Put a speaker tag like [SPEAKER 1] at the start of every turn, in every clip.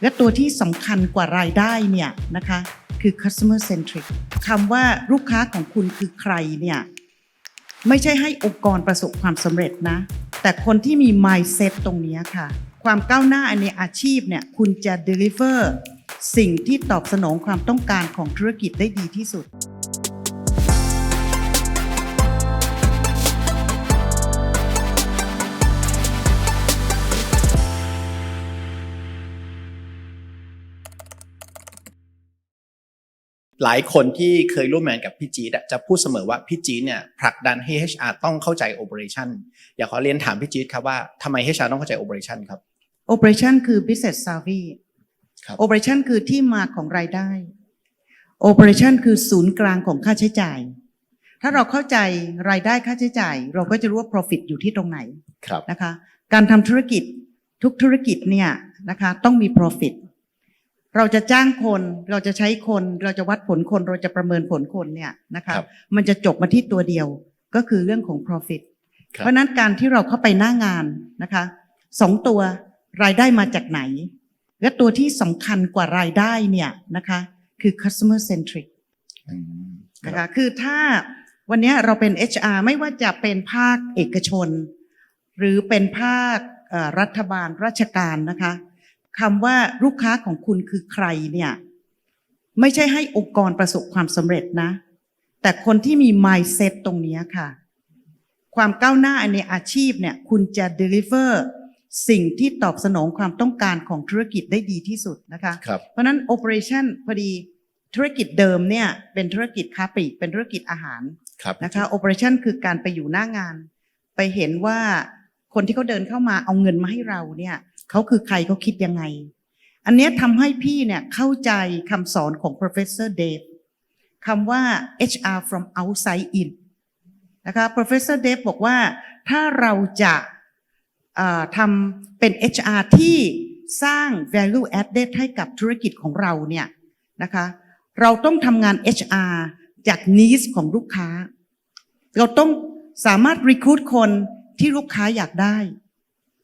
[SPEAKER 1] และตัวที่สำคัญกว่ารายได้เนี่ยนะคะคือ customer centric คำว่าลูกค้าของคุณคือใครเนี่ยไม่ใช่ให้องค์กรประสบความสำเร็จนะ แต่คนที่มี mindset ตรงนี้ค่ะ ความก้าวหน้าในอาชีพเนี่ยคุณจะ deliver สิ่งที่ตอบสนองความต้องการของธุรกิจได้ดีที่สุด
[SPEAKER 2] หลายคนที่เคยร่วมงานกับพี่จีดอะจะพูดเสมอว่าพี่จีดเนี่ยผลักดันให้ HR ต้องเข้าใจ operation อยากขอเรียนถามพี่จีดครับว่าทำไม HR ต้องเข้าใจ operation ครับ
[SPEAKER 1] operation คือ business savvy
[SPEAKER 2] ครับ
[SPEAKER 1] operation คือที่มาของรายได้ operation คือศูนย์กลางของค่าใช้จ่าย ถ้าเราเข้าใจรายได้ค่าใช้จ่าย เราก็จะรู้ว่า profit อยู่ที่ตรงไหน
[SPEAKER 2] ครับ
[SPEAKER 1] นะคะ การทำธุรกิจทุกธุรกิจเนี่ยนะคะต้องมี profit เราจะจ้างคนเราจะใช้คนเราจะวัดผลคนเราจะประเมินผลคนเนี่ยนะคะ
[SPEAKER 2] ครับ
[SPEAKER 1] มันจะจบมาที่ตัวเดียวก็คือเรื่องของ profit
[SPEAKER 2] ครับ
[SPEAKER 1] เพราะฉะนั้นการที่เราเข้าไปหน้างานนะคะสองตัวรายได้มาจากไหน และตัวที่สำคัญกว่ารายได้เนี่ยนะคะคือ customer centric
[SPEAKER 2] อืม
[SPEAKER 1] นะคะคือถ้าวันเนี้ยเราเป็น HR ไม่ว่าจะเป็นภาคเอกชน หรือเป็นภาคเอ่อรัฐบาลราชการนะคะ คำว่าลูกค้าของคุณคือใครเนี่ย ไม่ใช่ให้องค์กรประสบความสำเร็จนะ แต่คนที่มี mindset ตรงเนี้ยค่ะ ความก้าวหน้าในอาชีพเนี่ย คุณจะ deliver สิ่งที่ตอบสนองความต้องการของธุรกิจได้ดีที่สุดนะคะ
[SPEAKER 2] ครับ
[SPEAKER 1] เพราะฉะนั้น operation พอดีธุรกิจเดิมเนี่ย เป็นธุรกิจค้าปลีกเป็นธุรกิจอาหาร
[SPEAKER 2] ครับ
[SPEAKER 1] นะคะ operation คือการไปอยู่หน้างาน ไปเห็นว่า คนที่เขาเดินเข้ามาเอาเงินมาให้เราเนี่ยเขาคือใครเขาคิดยังไง อันนี้ทำให้พี่เนี่ยเข้าใจคำสอนของ professor Dave คำว่า HR from outside in นะคะ professor Dave บอกว่าถ้าเราจะทำเป็น HR ที่สร้าง value added ให้กับธุรกิจของเราเนี่ยนะคะเราต้องทำงาน HR จาก needs ของลูกค้า เราต้องสามารถ recruit คน ที่ลูกค้าอยากได้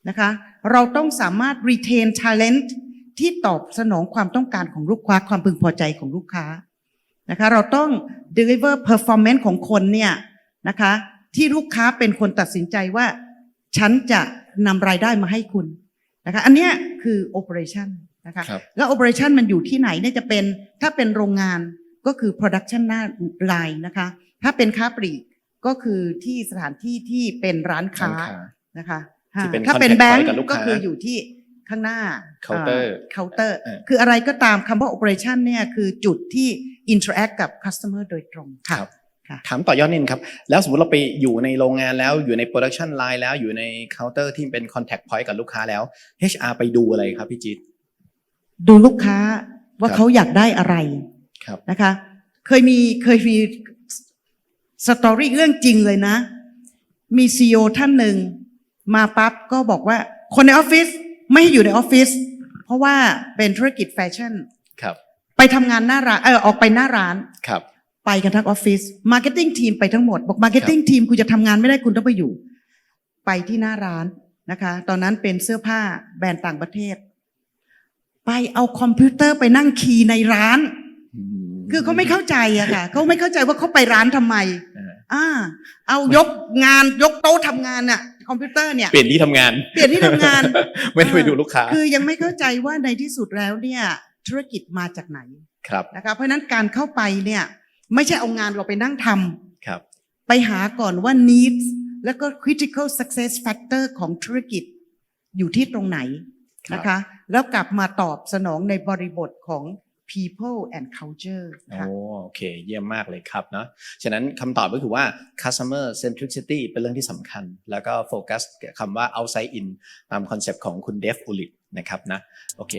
[SPEAKER 1] นะคะ เราต้องสามารถ retain talent ที่ตอบสนองความต้องการของลูกค้าความพึงพอใจของลูกค้านะคะ เราต้อง deliver performance ของคนเนี่ยนะคะ ที่ลูกค้าเป็นคนตัดสินใจว่า ฉันจะนำรายได้มาให้คุณนะคะ อันเนี้ยคือ operation นะคะ
[SPEAKER 2] ครับ
[SPEAKER 1] แล้ว operation มันอยู่ที่ไหนเนี่ยจะเป็นถ้าเป็นโรงงานก็คือ production หน้า line นะคะ ถ้าเป็นค้าปลีก ก็คือที่สถานที่ที่เป็นร้านค้า
[SPEAKER 2] ร้านค้า
[SPEAKER 1] นะคะ
[SPEAKER 2] ที่เป็น
[SPEAKER 1] ถ้าเป็น
[SPEAKER 2] contact
[SPEAKER 1] แบง
[SPEAKER 2] point
[SPEAKER 1] ก์
[SPEAKER 2] กับลูกค้า
[SPEAKER 1] ก็คืออยู่ที่ข้างหน้า
[SPEAKER 2] Counter
[SPEAKER 1] เคาน์เตอร์
[SPEAKER 2] เออ
[SPEAKER 1] คืออะไรก็ตามคำว่า operation เนี่ยคือจุดที่ interact กับ customer โดยตรงค่ะ
[SPEAKER 2] ครับ
[SPEAKER 1] ค่ะ
[SPEAKER 2] ถามต่อยอดนิดนึงครับ แล้วสมมติเราไปอยู่ในโรงงานแล้วอยู่ในโปรดักชันไลน์แล้วอยู่ในเคาน์เตอร์ที่เป็น Contact Point กับลูกค้าแล้ว HR ไปดูอะไรครับพี่จีด
[SPEAKER 1] ดูลูกค้าว่า
[SPEAKER 2] ครับ
[SPEAKER 1] เขาอยากได้อะไร
[SPEAKER 2] ครับ
[SPEAKER 1] นะคะ เคยมีเคยมี สตอรี่เรื่องจริงเลยนะ มีซีอท่านหนึ่ง มาปั๊บก็บอกว่า คนในออฟฟิศไม่ให้อยู่ในออฟฟิศเพราะว่าเป็นธุรกิจแฟชั่น
[SPEAKER 2] ครับ
[SPEAKER 1] ไปทำงานหน้าร้านเออออกไปหน้าร้าน
[SPEAKER 2] ครับ
[SPEAKER 1] ไปกันทั้งออฟฟิศมาร์เก็ตติ้งทีมไปทั้งหมด บอกมาร์เก็ตติ้งทีมคุณจะทำงานไม่ได้คุณต้องไปอยู่ ไปที่หน้าร้านนะคะ ตอนนั้นเป็นเสื้อผ้าแบรนด์ต่างประเทศ ไปเอาคอมพิวเตอร์ไปนั่งคีย์ในร้าน คือเขาไม่เข้าใจอะค่ะเขาไม่เข้าใจว่าเขาไปร้านทำไม
[SPEAKER 2] เออ
[SPEAKER 1] อ่า เอายกงานยกโต๊ะทำงานอะคอมพิวเตอร์เนี่ย
[SPEAKER 2] เปลี่ยนที่ทำงาน
[SPEAKER 1] เปลี่ยนที่ทำงาน
[SPEAKER 2] ไม่ได้ไปดูลูกค้า
[SPEAKER 1] คือยังไม่เข้าใจว่าในที่สุดแล้วเนี่ย ธุรกิจมาจากไหน
[SPEAKER 2] ครับ
[SPEAKER 1] นะคะเพราะฉะนั้นการเข้าไปเนี่ย ไม่ใช่เอางานเราไปนั่งทำ
[SPEAKER 2] ครับ
[SPEAKER 1] ไปหาก่อนว่า needs แล้วก็ critical success factor ของธุรกิจอยู่ที่ตรงไหนนะคะ แล้วกลับมาตอบสนองในบริบทของ people and culture
[SPEAKER 2] โอ้โอเค เยี่ยมมากเลยครับเนาะฉะนั้นคำตอบก็คือว่า customer centricity เป็นเรื่องที่สำคัญ แล้วก็โฟกัสคำว่า outside in ตามคอนเซปต์ของคุณเดฟอุลิตนะครับนะโอเค